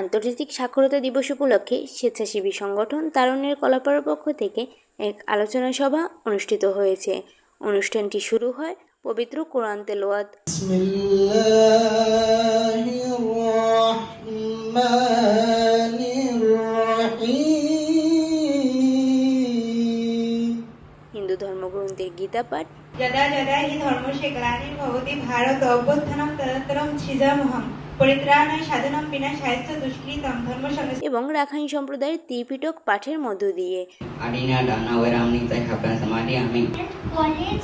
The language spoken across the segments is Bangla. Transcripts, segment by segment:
আন্তর্জাতিক সাক্ষরতা দিবস উপলক্ষে স্বেচ্ছাসেবী সংগঠন তারুণের কলাপাড়ার পক্ষ থেকে এক আলোচনা সভা অনুষ্ঠিত হয়েছে। অনুষ্ঠানটি শুরু হয় পবিত্র কোরআন তেলোয়াত হিন্দু ধর্মগ্রন্থের গীতা পাঠ। যদা যদা হি ধর্ম সে গ্লানির ভারত অভ্যুত্থানম তদন্তরম ছিজামহম। এবং রাখাইন সম্প্রদায়ের ত্রিপিটক পাঠের মধ্য দিয়ে। আডিনা ডানা ওয়েরামনি সমাধি আমি। কলেজ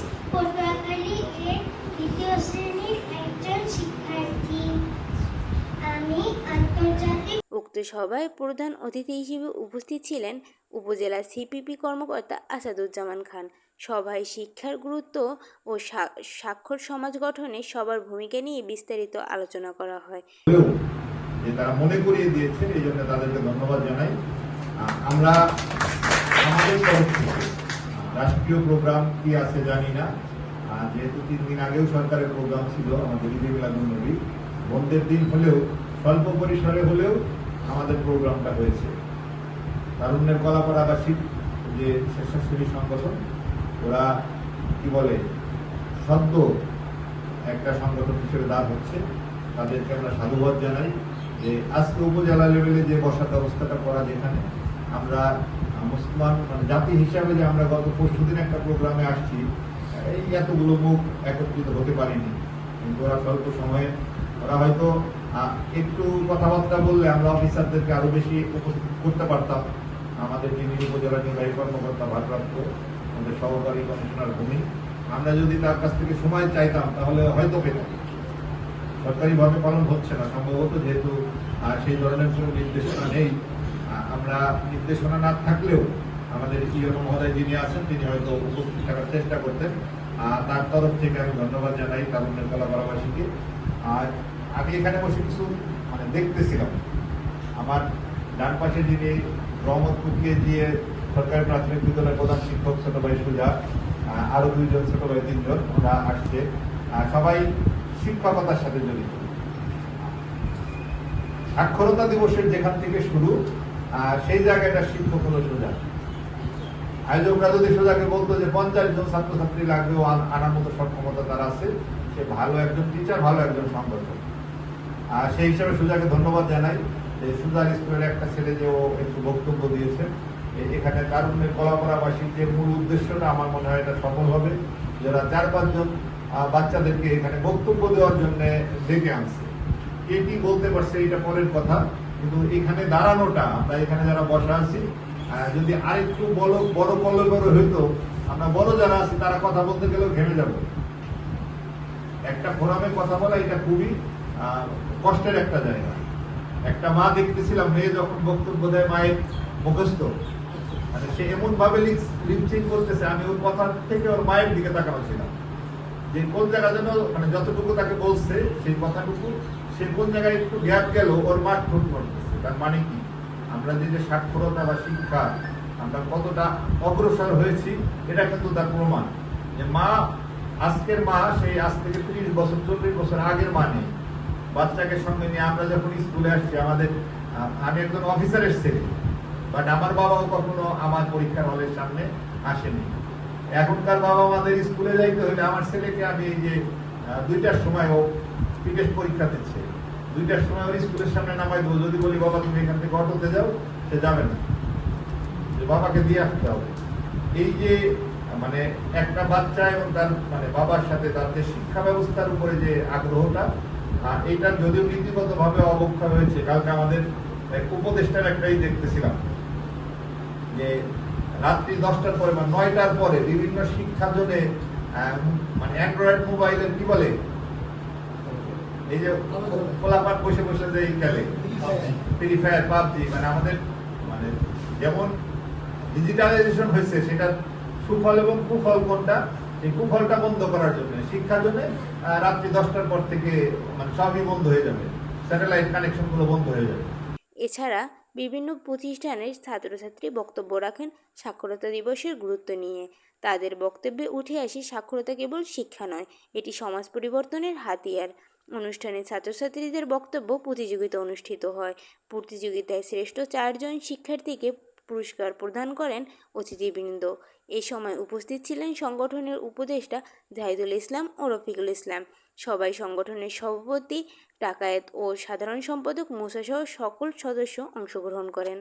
সভায় প্রধান অতিথি হিসেবে উপস্থিত ছিলেন উপজেলা সিপিপি কর্মকর্তা আসাদুজ্জামান খান। সভায় শিক্ষার গুরুত্ব ও স্বাক্ষর সমাজ গঠনে সবার ভূমিকা নিয়ে বিস্তারিত আলোচনা করা হয়। যে তারা মনে করিয়ে দিয়েছে এই জন্য তাদেরকে ধন্যবাদ জানাই। আমরা আমাদের রাষ্ট্রীয় প্রোগ্রাম কি আছে জানি না। যেহেতু তিন দিন আগেও সরকারের প্রোগ্রাম ছিল আমাদের ঈদে মিলাদুল নবী। বন্ধের দিন হলেও, স্বল্প পরিসরে হলেও আমাদের প্রোগ্রামটা হয়েছে। তারুণ্যের কলাপাড়াবাসী যে স্বেচ্ছাসেবী সংগঠন, ওরা কি বলে, সদ্য একটা সংগঠন হিসেবে দাঁড় হচ্ছে। তাদেরকে আমরা সাধুবাদ জানাই যে আজকে উপজেলা লেভেলে যে বসার ব্যবস্থাটা করা যেখানে, আমরা মুসলমান মানে জাতি হিসাবে যে আমরা গত পরশু দিন একটা প্রোগ্রামে আসছি, এই এতগুলো মুখ একত্রিত হতে পারিনি। কিন্তু ওরা স্বল্প সময়ে, ওরা হয়তো একটু কথাবার্তা বললে আমরা অফিসারদেরকে আরও বেশি উপস্থিত করতে পারতাম। আমাদের যিনি উপজেলা নির্বাহী কর্মকর্তা ভারপ্রাপ্ত, আমাদের সহকারী কমিশনার ভূমি, আমরা যদি তার কাছ থেকে সময় চাইতাম, তাহলে হয়তো পেতাম। সরকারিভাবে পালন হচ্ছে না, সম্ভবত যেহেতু সেই ধরনের কোনো নির্দেশনা নেই। আমরা নির্দেশনা না থাকলেও আমাদের ইয়ো মহোদয় যিনি আছেন, তিনি হয়তো উপস্থিত থাকার চেষ্টা করতেন। তার তরফ থেকে আমি ধন্যবাদ জানাই, তারুণ্যের কলাপাড়াবাসীকে আর আমি এখানে বসে কিছু মানে দেখতেছিলাম। আমার ডান পাশে যিনি রহমতপুরকে দিয়ে সরকারি প্রাথমিক বিদ্যালয়ের প্রধান শিক্ষক ছোট ভাই সুজা আরও দুইজন ছোট ভাই, তিনজন, ওরা আসছে। সবাই শিক্ষকতার সাথে জড়িত। সাক্ষরতা দিবসের যেখান থেকে শুরু সেই জায়গাটা শিক্ষক হলো সোজা। আয়োজকরা যদি সোজাকে বলতো যে, পঞ্চাশ জন ছাত্রছাত্রী লাগবে আনার মতো সক্ষমতা তার আছে। সে ভালো একজন টিচার ভালো একজন সংগঠক। আর সেই হিসাবে সুজাকে ধন্যবাদ জানাই যে সুজার স্কুলের একটা ছেলে যে ও একটু বক্তব্য দিয়েছে। এখানে তারুণ্যের কলাপড়াবাসীর যে মূল উদ্দেশ্যটা আমার মনে হয় এটা সফল হবে, যারা চার পাঁচজন বাচ্চাদেরকে এখানে বক্তব্য দেওয়ার জন্য ডেকে আনছে। কে কি বলতে পারছে এটা পরের কথা, কিন্তু এখানে দাঁড়ানোটা, আমরা এখানে যারা বসা আছি যদি আরেকটু বড় বড় কলে বড় হইতো, আমরা বড় যারা আছি, তারা কথা বলতে গেলেও ঘেমে যাব। একটা ফোরামে কথা বলা এটা খুবই কষ্টের একটা জায়গা। একটা মা দেখতেছিলাম, মেয়ে যখন বক্তব্য দেয়, মায়ের মুখস্থ। মানে সে এমন ভাবে লিপচিং করতেছে, আমি ওর কথা থেকে ওর মায়ের দিকে তাকানো ছিলাম। যে কোন জায়গা যেন মানে যতটুকু তাকে বলছে, সেই কথাটুকু, সে কোন জায়গায় একটু গ্যাপ গেল, ওর মা ঠোঁট করতেছে তার মানে কি? আমরা যে যে সাক্ষরতা বা শিক্ষা, আমরা কতটা অগ্রসর হয়েছি, এটা কিন্তু তার প্রমাণ। যে মা, আজকের মা, সেই আজ থেকে ত্রিশ বছর, চল্লিশ বছর আগের মা নেই। বাচ্চাকে সঙ্গে নিয়ে আমরা যখন স্কুলে আসছি, আমাদের আমি একজন অফিসারের ছেলে বাট আমার বাবাও কখনো আমার পরীক্ষার হলের সামনে আসেনি। এখনকার বাবা আমাদের স্কুলে যাইতে হলে আমার ছেলেকে আমি এই যে দুইটার সময় ও টিকেট পরীক্ষা দিচ্ছে। দুইটার সময় ওর স্কুলের সামনে নামাই দেবো। যদি বলি, বাবা, তুমি এখান থেকে অটোতে যাও, সে যাবে না। যে বাবাকে দিয়ে আসতে হবে। এই যে মানে একটা বাচ্চা এবং তার মানে বাবার সাথে তার যে শিক্ষা ব্যবস্থার উপরে যে আগ্রহটা এইটার যদিও নীতিগত ভাবে অবক্ষয় হয়েছে, কালকে আমাদের উপদেষ্টার একটাই দেখতেছিলাম যে রাত্রি দশটার পরে বা নয়টার পরে বিভিন্ন শিক্ষা জোনে মানে অ্যান্ড্রয়েড মোবাইলের কি বলে? এই যে কোলাপাট বসে বসে যে খেলে ফ্রি ফায়ার পাবজি মানে আমাদের মানে যেমন ডিজিটালাইজেশন হয়েছে সেটা সুফল এবং কুফল কোনটা? কুফলটা বন্ধ করার জন্য, শিক্ষার জন্য রাত্রি দশটার পর থেকে মানে সবই বন্ধ হয়ে যাবে। স্যাটেলাইট বন্ধ হয়ে যাবে। এছাড়া বিভিন্ন প্রতিষ্ঠানের ছাত্রছাত্রী বক্তব্য রাখেন সাক্ষরতা দিবসের গুরুত্ব নিয়ে। তাদের বক্তব্যে উঠে আসে সাক্ষরতা কেবল শিক্ষা নয়, এটি সমাজ পরিবর্তনের হাতিয়ার। অনুষ্ঠানে ছাত্রছাত্রীদের বক্তব্য প্রতিযোগিতা অনুষ্ঠিত হয়। প্রতিযোগিতায় শ্রেষ্ঠ চারজন শিক্ষার্থীকে পুরস্কার প্রদান করেন অতিথিবৃন্দ। এ সময় উপস্থিত ছিলেন সংগঠনের উপদেষ্টা জাহিদুল ইসলাম ও রফিকুল ইসলাম। সবাই সংগঠনের সভাপতি টাকায়েত ও সাধারণ সম্পাদক মুসাসহ সকল সদস্য অংশগ্রহণ করেন।